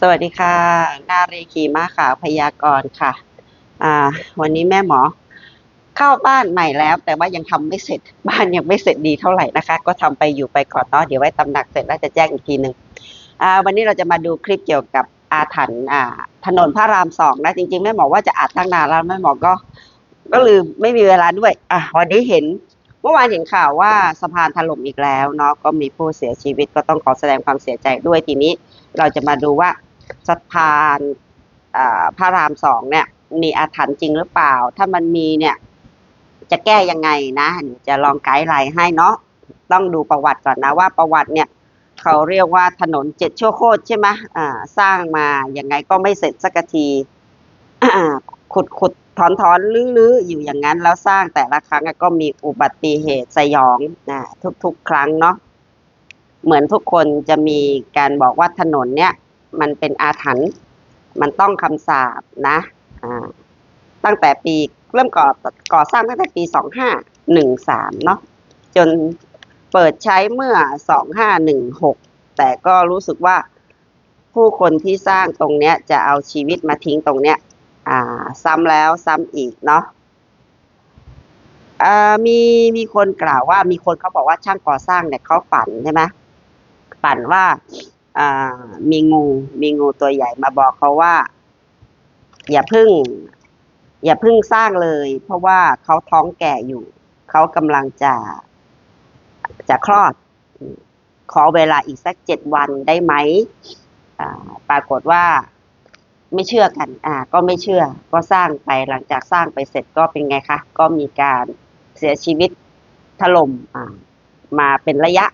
สวัสดีค่ะ นารีขีมาขาวพยากรณ์ค่ะ อ่า วันนี้แม่หมอ เข้าบ้านใหม่แล้ว แต่ว่ายังทำไม่เสร็จ บ้านยังไม่เสร็จดีเท่าไหร่นะคะ ก็ทำไปอยู่ไปก่อนเนาะเดี๋ยวไว้ตำหนักเสร็จแล้วจะแจ้งอีกทีหนึ่งอ่า วันนี้เราจะมาดูคลิปเกี่ยวกับอาถรรพ์อ่า ถนนพระรามสองนะ จริงๆแม่หมอว่าจะอัดตั้งนานแล้วแม่หมอก็ ก็ลืมไม่มีเวลาด้วย อะวันนี้เห็นเมื่อวานเห็นข่าวว่าสะพานถล่มอีกแล้วเนาะก็มีผู้เสียชีวิตก็ต้องขอแสดงความเสียใจด้วยทีนี้เราจะมาดูว่า สะพานพระรามสองเนี่ย มีอาถรรพ์จริงหรือเปล่า ถ้ามันมีเนี่ย จะแก้ยังไงนะจะลองไกด์ไลน์ให้เนาะต้องดูประวัติก่อนนะว่าประวัติเนี่ยเขาเรียกว่าถนนเจ็ดชั่วโคตรใช่ไหมอ่า สร้างมายังไงก็ไม่เสร็จสักทีขุดขุดถอนถอนลื้อๆอยู่อย่างนั้นแล้วสร้างแต่ละครั้งก็มีอุบัติเหตุสยองนะทุกๆ ครั้งเนาะเหมือนทุกคนจะมีการบอกว่าถนนเนี่ย มันเป็นอาถรรพ์มันต้องคำสาปนะอ่าตั้งแต่ปีเริ่มก่อก่อสร้างตั้งแต่ปีสองห้าหนึ่งสามเนาะจนเปิดใช้เมื่อสองห้าหนึ่งหกแต่ก็รู้สึกว่าผู้คนที่สร้างตรงเนี้ยจะเอาชีวิตมาทิ้งตรงเนี้ยอ่า ซ้ำแล้วซ้ำอีกเนาะมีมีคนกล่าวว่ามีคนเขาบอกว่าช่างก่อสร้างเนี่ยเขาฝันใช่ไหมฝันว่า อ่ามีงูมีงูตัวใหญ่มาบอกเขาว่า อย่าพึ่ง อย่าพึ่งสร้างเลย เพราะว่าเขาท้องแก่อยู่ เขากำลังจะจะคลอด ขอเวลาอีกสักเจ็ดวันได้ไหมปรากฏว่าไม่เชื่อกัน อ่า ก็ไม่เชื่อ ก็สร้างไปหลังจากสร้างไปเสร็จก็เป็นไงคะ ก็มีการเสียชีวิตถล่มอ่า มาเป็นระยะ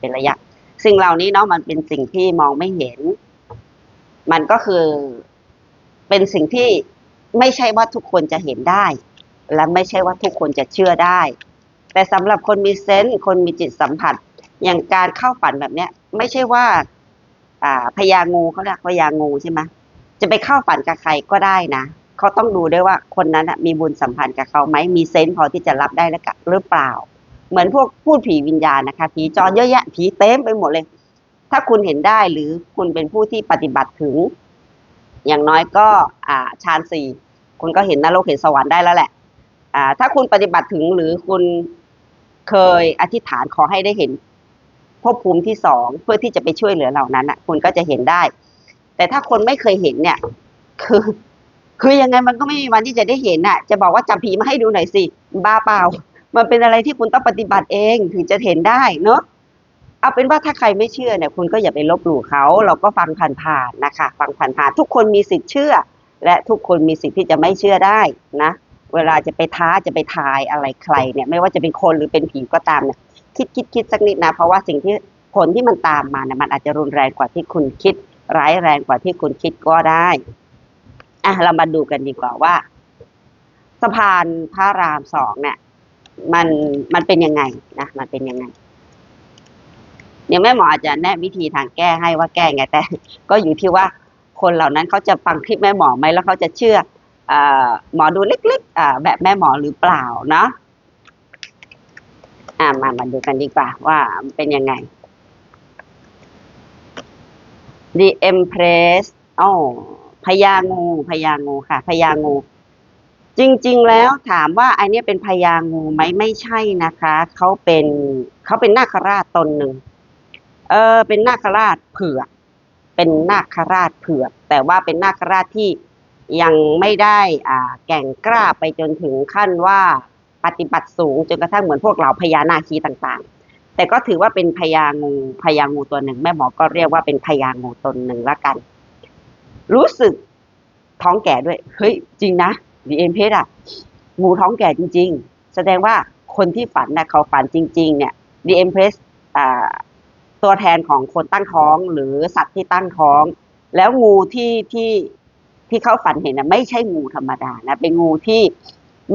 เป็นระยะ สิ่งเหล่านี้เนาะมันเป็นสิ่งที่มองไม่เห็น มันก็คือเป็นสิ่งที่ไม่ใช่ว่าทุกคนจะเห็นได้ และไม่ใช่ว่าทุกคนจะเชื่อได้ แต่สำหรับคนมีเซนส์คนมีจิตสัมผัส อย่างการเข้าฝันแบบเนี้ย ไม่ใช่ว่า อ่าพญางูเขาเรียกพญางูใช่ไหมจะไปเข้าฝันกับใครก็ได้นะเขาต้องดูด้วยว่าคนนั้นน่ะมีบุญสัมพันธ์กับเขาไหมมีเซนส์พอที่จะรับได้แล้วหรือเปล่า เหมือนพวกพูดผีวิญญาณนะคะ ผีจรเยอะแยะ ผีเต็มไปหมดเลย ถ้าคุณเห็นได้หรือคุณเป็นผู้ที่ปฏิบัติถึง อย่างน้อยก็อ่าฌานสี่คุณก็เห็นนรกเห็นสวรรค์ได้แล้วแหละ อ่า ถ้าคุณปฏิบัติถึงหรือคุณเคยอธิษฐานขอให้ได้เห็นภพภูมิที่สองเพื่อที่จะไปช่วยเหลือเหล่านั้นอะ คุณก็จะเห็นได้ แต่ถ้าคนไม่เคยเห็นเนี่ย คือ คือยังไงมันก็ไม่มีวันที่จะได้เห็นน่ะ จะบอกว่าจับผีมาให้ดูหน่อยสิบ้าเปล่า มันเป็นอะไรที่คุณต้องปฏิบัติเองถึงจะเห็นได้เนอะเอาเป็นว่าถ้าใครไม่เชื่อเนี่ยคุณก็อย่าไปลบหลู่เขาเราก็ฟังผ่านๆนะคะ ฟังผ่านๆทุกคนมีสิทธิ์เชื่อ และทุกคนมีสิทธิ์ที่จะไม่เชื่อได้นะ เวลาจะไปท้าจะไปทายอะไรใครเนี่ยไม่ว่าจะเป็นคนหรือเป็นผีก็ตามเนี่ยคิดคิดคิดสักนิดนะเพราะว่าสิ่งที่ผลที่มันตามมาเนี่ยมันอาจจะรุนแรงกว่าที่คุณคิด ร้ายแรงกว่าที่คุณคิดก็ได้อะเรามาดูกันดีกว่าว่าสะพานพระรามสองเนี่ย มันมันเป็นยังไงนะมันเป็นยังไงเดี๋ยวแม่หมออาจจะแนะวิธีทางแก้ให้ว่าแก้ไงแต่ ก็อยู่ที่ว่าคนเหล่านั้นเขาจะฟังคลิปแม่หมอไหมแล้วเขาจะเชื่ออหมอดูเล็กๆแบบแม่หมอหรือเปล่าเนาะอ่ามามาดูกันดีกว่า ว่ามันเป็นยังไง The Empress อ๋อพญางูพญางูค่ะพญางู จริงๆ แล้วถามว่าอันเนี้ยเป็นพญางูไหมไม่ใช่นะคะ เขาเป็นเขาเป็นนาคราชตนหนึ่ง เออ เป็นนาคราชเผือก เป็นนาคราชเผือก แต่ว่าเป็นนาคราชที่ยังไม่ได้อ่าแก่งกล้าไปจนถึงขั้นว่าปฏิบัติสูงจนกระทั่งเหมือนพวกเราพญานาคีต่างๆ แต่ก็ถือว่าเป็นพญางูพญางูตัวหนึ่ง แม่หมอก็เรียกว่าเป็นพญางูตนหนึ่งละกัน รู้สึกท้องแก่ด้วย เฮ้ย จริงนะ ดีเอ็มเพอะงูท้องแก่จริง ๆ แสดงว่าคนที่ฝันนะเขาฝันจริง ๆ เนี่ยดีเอ็มเพสตัวแทนของคนตั้งท้องหรือสัตว์ที่ตั้งท้อง แล้วงูที่ที่ที่เขาฝันเห็นนะไม่ใช่งูธรรมดานะเป็นงูที่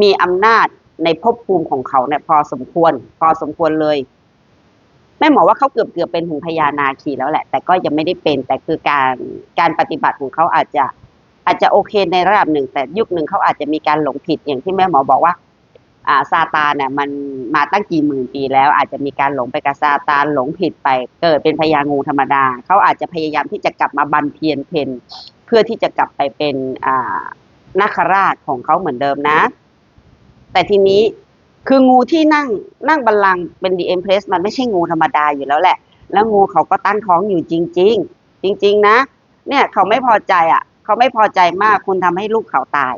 มีอำนาจในภพภูมิของเขาเนี่ยพอสมควร พอสมควรเลยแม่หมอว่าเขาเกือบเกือบเป็นถึงพญานาคีแล้วแหละ แต่ก็ยังไม่ได้เป็นแต่คือการการปฏิบัติของเขาอาจจะ อาจจะโอเคในระดับหนึ่ง แต่ยุคหนึ่งเขาอาจจะมีการหลงผิดอย่างที่แม่หมอบอกว่าอ่าซาตานเนี่ยมันมาตั้งกี่หมื่นปีแล้ว อาจจะมีการหลงไปกับซาตานหลงผิดไป เกิดเป็นพญางูธรรมดาเขาอาจจะพยายามที่จะกลับมาบันเทียนเพนเพื่อที่จะกลับไปเป็นอ่านาคราชของเขาเหมือนเดิมนะ แต่ทีนี้คืองูที่นั่งนั่งบัลลังก์เป็นดีเอ็มเพรสมันไม่ใช่งูธรรมดาอยู่แล้วแหละ แล้วงูเขาก็ตั้งท้องอยู่จริง ๆ จริง ๆ นะ เนี่ยเขาไม่พอใจอะ เขาไม่พอใจมากคุณทำให้ลูกเขาตาย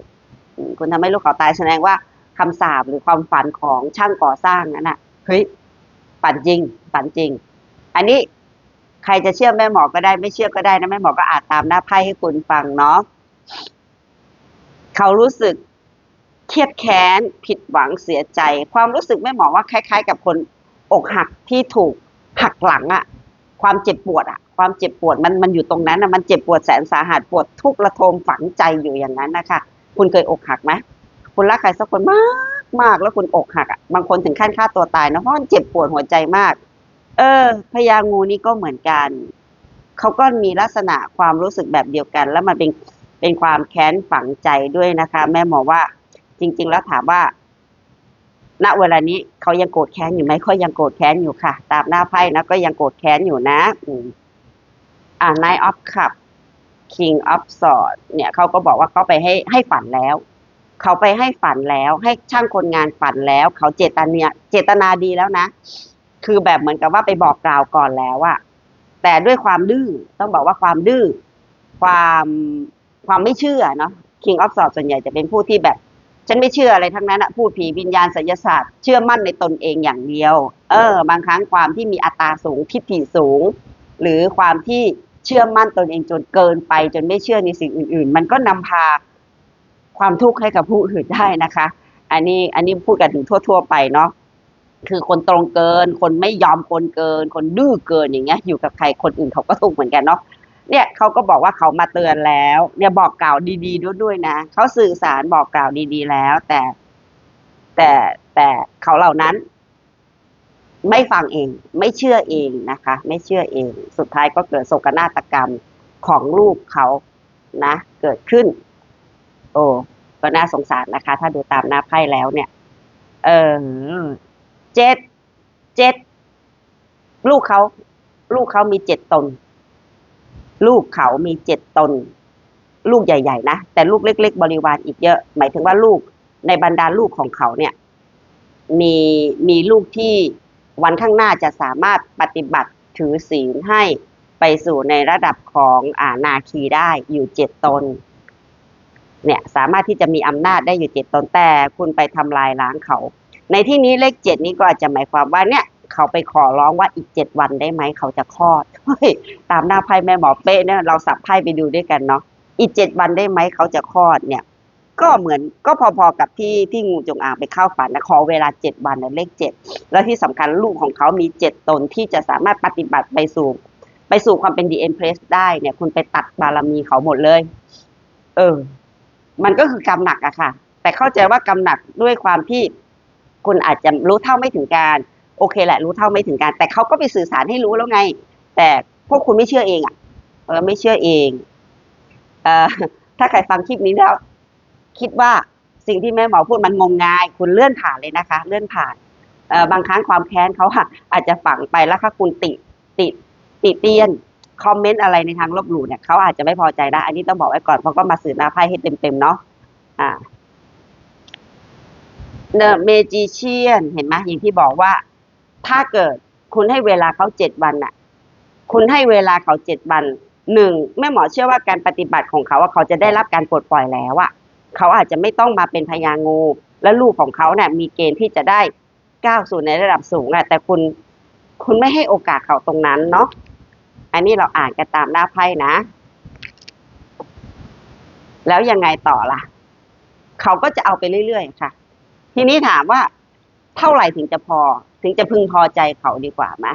คุณทำให้ลูกเขาตายแสดงว่าคำสาปหรือความฝันของช่างก่อสร้างนั้นน่ะเฮ้ยฝันจริงฝันจริง อันนี้ใครจะเชื่อแม่หมอก็ได้ไม่เชื่อก็ได้นะแม่หมอก็อ่านตามหน้าไพ่ให้คุณฟังเนาะเขารู้สึกเครียดแค้นผิดหวังเสียใจ ความรู้สึกแม่หมอว่าคล้าย ๆ กับคนอกหักที่ถูกหักหลังอะ ความเจ็บปวดอะความเจ็บปวดมันมันอยู่ตรงนั้นอะมันเจ็บปวดแสนสาหัสปวดทุกข์ระทมฝังใจอยู่อย่างนั้นนะคะคุณเคยอกหักไหมคุณรักใครสักคนมากมากแล้วคุณอกหักอะบางคนถึงขั้นฆ่าตัวตายนะเพราะมันเจ็บปวดหัวใจมาก เออพญางูนี่ก็เหมือนกันเขาก็มีลักษณะความรู้สึกแบบเดียวกัน แล้วมันเป็นเป็นความแค้นฝังใจด้วยนะคะ แม่หมอว่าจริง ๆ แล้วถามว่า ณเวลานี้เขายังโกรธแค้นอยู่ไหมเขายังโกรธแค้นอยู่ค่ะ ตามหน้าไพ่นะก็ยังโกรธแค้นอยู่นะอืมอ่า Nine of Cup King of Swords เนี่ยเขาก็บอกว่าเขาไปให้ให้ฝันแล้ว เขาไปให้ฝันแล้ว ให้ช่างคนงานฝันแล้ว เขาเจตนาเจตนาดีแล้วนะ คือแบบเหมือนกับว่าไปบอกกล่าวก่อนแล้วอะแต่ด้วยความดื้อต้องบอกว่าความดื้อความความไม่เชื่อเนาะ King of Swords ส่วนใหญ่จะเป็นผู้ที่แบบ ฉันไม่เชื่ออะไรทั้งนั้นอะพูดผีวิญญาณไสยศาสตร์เชื่อมั่นในตนเองอย่างเดียว เออ บางครั้งความที่มีอัตราสูงทิฏฐิสูง หรือความที่เชื่อมั่นตนเองจนเกินไป จนไม่เชื่อในสิ่งอื่น ๆ มันก็นำพาความทุกข์ให้กับผู้อื่นได้นะคะ อันนี้อันนี้พูดกันถึงทั่ว ๆ ไปเนาะคือคนตรงเกิน คนไม่ยอมคนเกิน คนดื้อเกินอย่างเงี้ย อยู่กับใครคนอื่นเขาก็ทุกข์เหมือนกันเนาะ เนี่ยเขาก็บอกว่าเขามาเตือนแล้ว เนี่ยบอกกล่าวดีๆด้วยด้วยนะเขาสื่อสารบอกกล่าวดีๆแล้ว แต่ แต่แต่เขาเหล่านั้น ไม่ฟังเอง ไม่เชื่อเองนะคะ ไม่เชื่อเอง สุดท้ายก็เกิดโศกนาฏกรรมของลูกเขานะ เกิดขึ้น โอ้ก็น่าสงสารนะคะ ถ้าดูตามหน้าไพ่แล้วเนี่ย เออเจ็ดเจ็ดลูกเขา ลูกเขามีเจ็ดตน ลูกเขามีเจ็ดตน ลูกใหญ่ ๆ นะ แต่ลูกเล็ก ๆ บริวารอีกเยอะ หมายถึงว่าลูกในบรรดาลูกของเขาเนี่ย มีมีลูกที่วันข้างหน้าจะสามารถปฏิบัติถือศีลให้ไปสู่ในระดับของอานาคีได้อยู่เจ็ดตน เนี่ยสามารถที่จะมีอำนาจได้อยู่เจ็ดตนแต่คุณไปทำลายล้างเขา ในที่นี้เลขเจ็ดนี้ก็อาจจะหมายความว่าเนี่ย เขาไปขอร้องว่าอีกเจ็ดวันได้ไหมเขาจะคลอดตามหน้าไพ่แม่หมอเป๊ะเนี่ยเราสับไพ่ไปดูด้วยกันเนาะอีกเจ็ดวันได้ไหมเขาจะคลอดเนี่ย ก็เหมือนก็พอๆกับที่ที่งูจงอางไปเข้าฝันนะขอเวลาเจ็ดวันนะเลขเจ็ดแล้วที่สำคัญลูกของเขามีเจ็ดตนที่จะสามารถปฏิบัติไปสู่ ไปสู่ความเป็นดีเอ็นเพรสได้เนี่ย คุณไปตัดบารมีเขาหมดเลย เออ มันก็คือกรรมหนักอะค่ะ แต่เข้าใจว่ากรรมหนักด้วยความที่คุณอาจจะรู้เท่าไม่ถึงการ โอเคแหละรู้เท่าไม่ถึงการ แต่เขาก็ไปสื่อสารให้รู้แล้วไง แต่พวกคุณไม่เชื่อเองอะเออไม่เชื่อเองเอ่อถ้าใครฟังคลิปนี้แล้ว คิดว่าสิ่งที่แม่หมอพูดมันงมงาย คุณเลื่อนผ่านเลยนะคะ เลื่อนผ่านเอ่อบางครั้งความแค้นเขาอาจจะฝังไปแล้วถ้าคุณติติติเตียนคอมเมนต์อะไรในทางลบหลู่เนี่ยเขาอาจจะไม่พอใจได้ อันนี้ต้องบอกไว้ก่อนเพราะก็มาสื่อหน้าไพ่ให้เต็มๆเนาะอ่า The Magician เห็นไหมอย่างที่บอกว่า ถ้าเกิดคุณให้เวลาเขาเจ็ดวันน่ะ คุณให้เวลาเขาเจ็ดวันหนึ่งแม่หมอเชื่อว่าการปฏิบัติของเขาว่าเขาจะได้รับการปลดปล่อยแล้วอะเขาอาจจะไม่ต้องมาเป็นพญางู และลูกของเขาเนี่ยมีเกณฑ์ที่จะได้ก้าวสู่ในระดับสูงอะแต่คุณคุณไม่ให้โอกาสเขาตรงนั้นเนาะอันนี้เราอ่านกันตามหน้าไพ่นะ แล้วยังไงต่อล่ะ เขาก็จะเอาไปเรื่อยๆค่ะ ทีนี้ถามว่าเท่าไหร่ถึงจะพอ ถึงจะพึงพอใจเขาดีกว่าไหม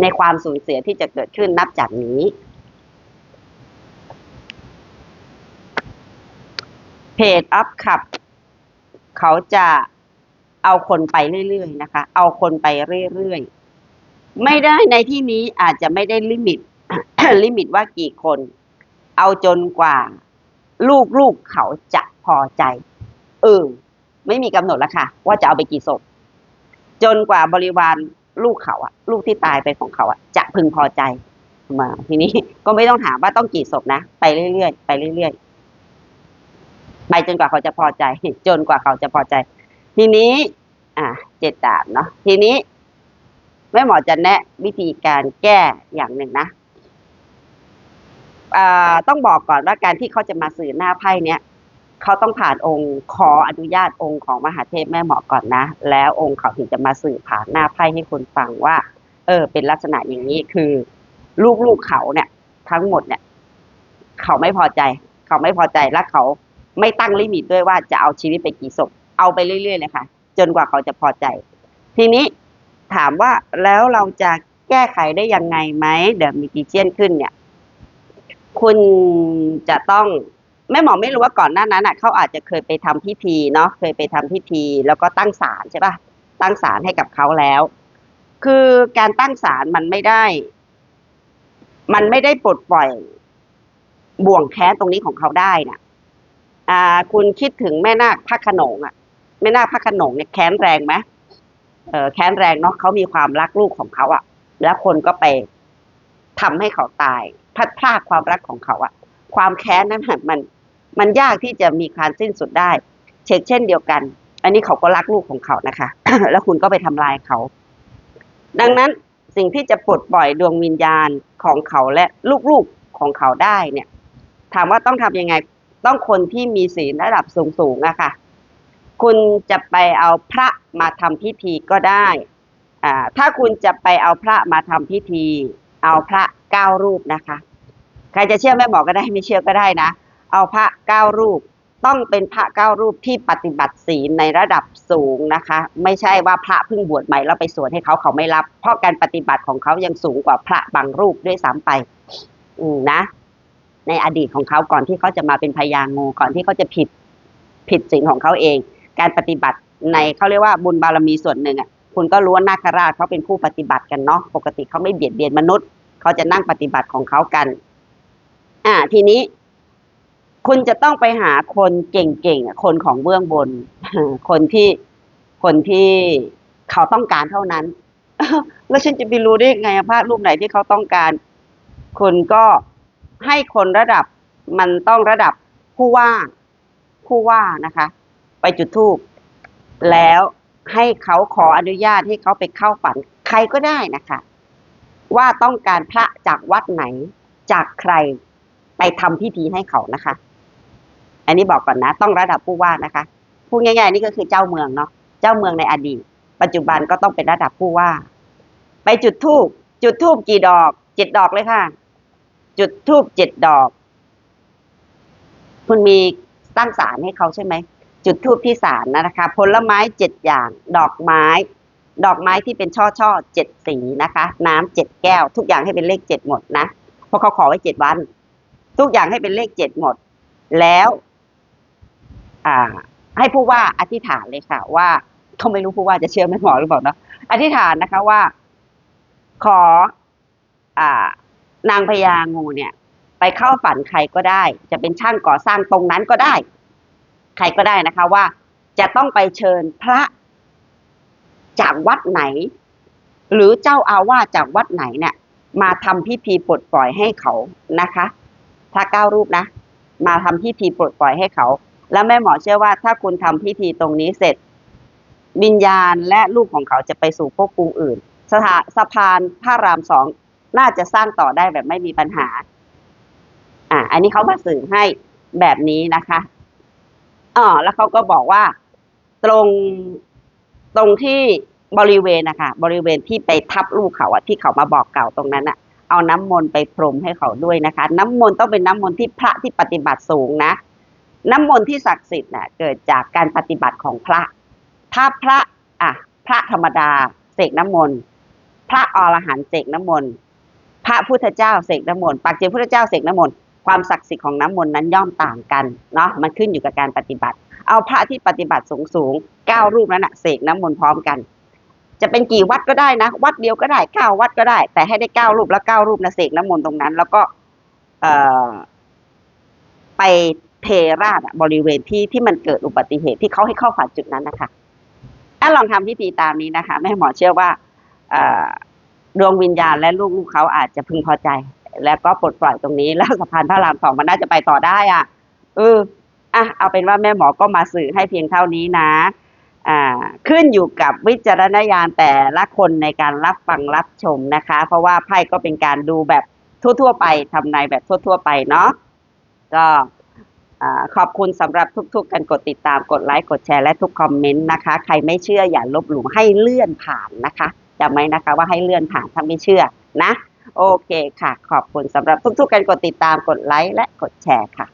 ในความสูญเสียที่จะเกิดขึ้นนับจากนี้ เพจอัพขับ เขาจะเอาคนไปเรื่อยๆนะคะ เอาคนไปเรื่อยๆ ไม่ได้ในที่นี้อาจจะไม่ได้ลิมิต ลิมิตว่ากี่คน เอาจนกว่า ลูกๆเขาจะพอใจ เออ ไม่มีกำหนดแล้วค่ะ ว่าจะเอาไปกี่ศพ จนกว่าบริวารลูกเขาอะลูกที่ตายไปของเขาอะจะพึงพอใจมาทีนี้ก็ไม่ต้องถามว่าต้องกี่ศพนะไปเรื่อยๆไปเรื่อยๆไปจนกว่าเขาจะพอใจ จนกว่าเขาจะพอใจ ทีนี้ อ่าเจ็ดดาบเนาะทีนี้แม่หมอจะแนะวิธีการแก้อย่างหนึ่งนะอ่าต้องบอกก่อนว่าการที่เขาจะมาสื่อหน้าไพ่เนี้ย เขาต้องผ่านองค์ขออนุญาตองค์ของมหาเทพแม่หมอก่อนนะ แล้วองค์เขาถึงจะมาสื่อผ่านหน้าไพ่ให้คนฟังว่า เออ เป็นลักษณะอย่างนี้คือ ลูกๆเขาเนี่ย ทั้งหมดเนี่ย เขาไม่พอใจ เขาไม่พอใจและเขาไม่ตั้งลิมิตด้วยว่าจะเอาชีวิตไปกี่ศพเอาไปเรื่อยๆเลยค่ะ จนกว่าเขาจะพอใจ ทีนี้ถามว่าแล้วเราจะแก้ไขได้ยังไงไหมเดี๋ยวมีกีเจียนขึ้นเนี่ย คุณจะต้อง แม่หมอไม่รู้ว่าก่อนหน้านั้นอะเขาอาจจะเคยไปทำพิธีเนาะเคยไปทำพิธี แล้วก็ตั้งศาลใช่ปะตั้งศาลให้กับเขาแล้ว คือการตั้งศาลมันไม่ได้ มันไม่ได้ปลดปล่อยบ่วงแค้นตรงนี้ของเขาได้น่ะ อ่า คุณคิดถึงแม่นาคพระโขนงอะแม่นาคพระโขนงเนี่ยแค้นแรงไหมเออแค้นแรงเนาะเขามีความรักลูกของเขาอะแล้วคนก็ไปทำให้เขาตายพัดพรากความรักของเขาอะความแค้นนั้นมัน มันยากที่จะมีการสิ้นสุดได้ เช่นเช่นเดียวกัน อันนี้เขาก็รักลูกของเขานะคะ แล้วคุณก็ไปทำลายเขา ดังนั้นสิ่งที่จะปลดปล่อยดวงวิญญาณของเขาและลูกๆของเขาได้เนี่ย ถามว่าต้องทำยังไงต้องคนที่มีศีลระดับสูงๆอะค่ะ คุณจะไปเอาพระมาทำพิธีก็ได้อ่าถ้าคุณจะไปเอาพระมาทำพิธี เอาพระเก้ารูปนะคะ ใครจะเชื่อแม่บอก็ได้ไม่เชื่อก็ได้นะ เอาพระเก้ารูป ต้องเป็นพระเก้ารูปที่ปฏิบัติศีลในระดับสูงนะคะ ไม่ใช่ว่าพระเพิ่งบวชใหม่แล้วไปสวดให้เขาเขาไม่รับ เพราะการปฏิบัติของเขายังสูงกว่าพระบางรูปด้วยซ้ำไปอืนะ ในอดีตของเขาก่อนที่เขาจะมาเป็นพญางูก่อนที่เขาจะผิดผิดศีลของเขาเอง การปฏิบัติในเขาเรียกว่าบุญบารมีส่วนหนึ่งอะคุณก็รู้ว่านาคราชเขาเป็นผู้ปฏิบัติกันเนาะปกติเขาไม่เบียดเบียนมนุษย์ เขาจะนั่งปฏิบัติของเขากัน อ่า ทีนี้ คุณจะต้องไปหาคนเก่งๆคนของเบื้องบน คนที่คนที่เขาต้องการเท่านั้น แล้วฉันจะไปรู้ได้ยังไงพระรูปไหนที่เขาต้องการ คุณก็ให้คนระดับมันต้องระดับผู้ว่าผู้ว่านะคะ ไปจุดธูปแล้วให้เขาขออนุญาตให้เขาไปเข้าฝัน ใครก็ได้นะคะ ว่าต้องการพระจากวัดไหนจากใครไปทำพิธีให้เขานะคะ อันนี้บอกก่อนนะ ต้องระดับผู้ว่านะคะพูดง่ายๆนี่ก็คือเจ้าเมืองเนาะเจ้าเมืองในอดีต ปัจจุบันก็ต้องเป็นระดับผู้ว่า ไปจุดธูปจุดธูปกี่ดอกเจ็ดดอกเลยค่ะ จุดธูปเจ็ดดอก คุณมีตั้งศาลให้เขาใช่ไหมจุดธูปที่ศาลนะคะ ผลไม้เจ็ดอย่าง ดอกไม้ ดอกไม้ที่เป็นช่อช่อเจ็ดสีนะคะ น้ำเจ็ดแก้ว ทุกอย่างให้เป็นเลขเจ็ดหมดนะเพราะเขาขอไว้เจ็ดวัน ทุกอย่างให้เป็นเลขเจ็ดหมด แล้ว ให้ผู้ว่าอธิษฐานเลยค่ะ ว่าเขาไม่รู้ผู้ว่าจะเชื่อแม่หมอหรือเปล่าเนาะอธิษฐานนะคะว่า ขออ่านางพญางูเนี่ย ไปเข้าฝันใครก็ได้ จะเป็นช่างก่อสร้างตรงนั้นก็ได้ ใครก็ได้นะคะ ว่าจะต้องไปเชิญพระจากวัดไหน หรือเจ้าอาวาสจากวัดไหนเนี่ย มาทำพิธีปลดปล่อยให้เขานะคะพระเก้ารูปนะ มาทำพิธีปลดปล่อยให้เขา แล้วแม่หมอเชื่อว่าถ้าคุณทำพิธีตรงนี้เสร็จ วิญญาณและลูกของเขาจะไปสู่ภพภูมิอื่น สถาสะพานพระรามสองน่าจะสร้างต่อได้แบบไม่มีปัญหา อ่า อันนี้เขามาสื่อให้แบบนี้นะคะอ๋อแล้วเขาก็บอกว่าตรงตรงที่บริเวณนะคะบริเวณที่ไปทับลูกเขาอะที่เขามาบอกเก่าตรงนั้นอะเอาน้ำมนต์ไปพรมให้เขาด้วยนะคะ น้ำมนต์ต้องเป็นน้ำมนต์ที่พระที่ปฏิบัติสูงนะ น้ำมนต์ที่ศักดิ์สิทธิ์น่ะเกิดจากการปฏิบัติของพระ ถ้าพระอะพระธรรมดาเสกน้ำมนต์พระอรหันต์เสกน้ำมนต์พระพุทธเจ้าเสกน้ำมนต์ปักเจพุทธเจ้าเสกน้ำมนต์ความศักดิ์สิทธิ์ของน้ำมนต์นั้นย่อมต่างกันเนาะมันขึ้นอยู่กับการปฏิบัติ เอาพระที่ปฏิบัติสูงสูงเก้ารูปนั้นน่ะเสกน้ำมนต์พร้อมกัน จะเป็นกี่วัดก็ได้นะ วัดเดียวก็ได้เก้าวัดก็ได้ แต่ให้ได้เก้ารูปแล้วเก้ารูปนะเสกน้ำมนต์ตรงนั้น แล้วก็เอ่อไป เทราดอะบริเวณที่ที่มันเกิดอุบัติเหตุที่เขาให้เข้าฝันจุดนั้นนะคะถ้าลองทำพิธีตามนี้นะคะแม่หมอเชื่อว่าดวงวิญญาณและลูกๆเขาอาจจะพึงพอใจ แล้วก็ปลดปล่อยตรงนี้แล้วสะพานพระรามสองมันน่าจะไปต่อได้อะเอออะเอาเป็นว่าแม่หมอก็มาสื่อให้เพียงเท่านี้นะอ่าขึ้นอยู่กับวิจารณญาณแต่ละคนในการรับฟังรับชมนะคะ เพราะว่าไพ่ก็เป็นการดูแบบทั่ว ๆ ไปทำนายแบบทั่ว ๆ ไปเนาะก็ ขอบคุณสำหรับทุกๆการกดติดตามกดไลค์กดแชร์และทุกคอมเมนต์นะคะ ใครไม่เชื่ออย่าลบหลู่ให้เลื่อนผ่านนะคะจำไว้นะคะว่าให้เลื่อนผ่านถ้าไม่เชื่อนะ โอเคค่ะ ขอบคุณสำหรับทุกๆการกดติดตามกดไลค์และกดแชร์ค่ะ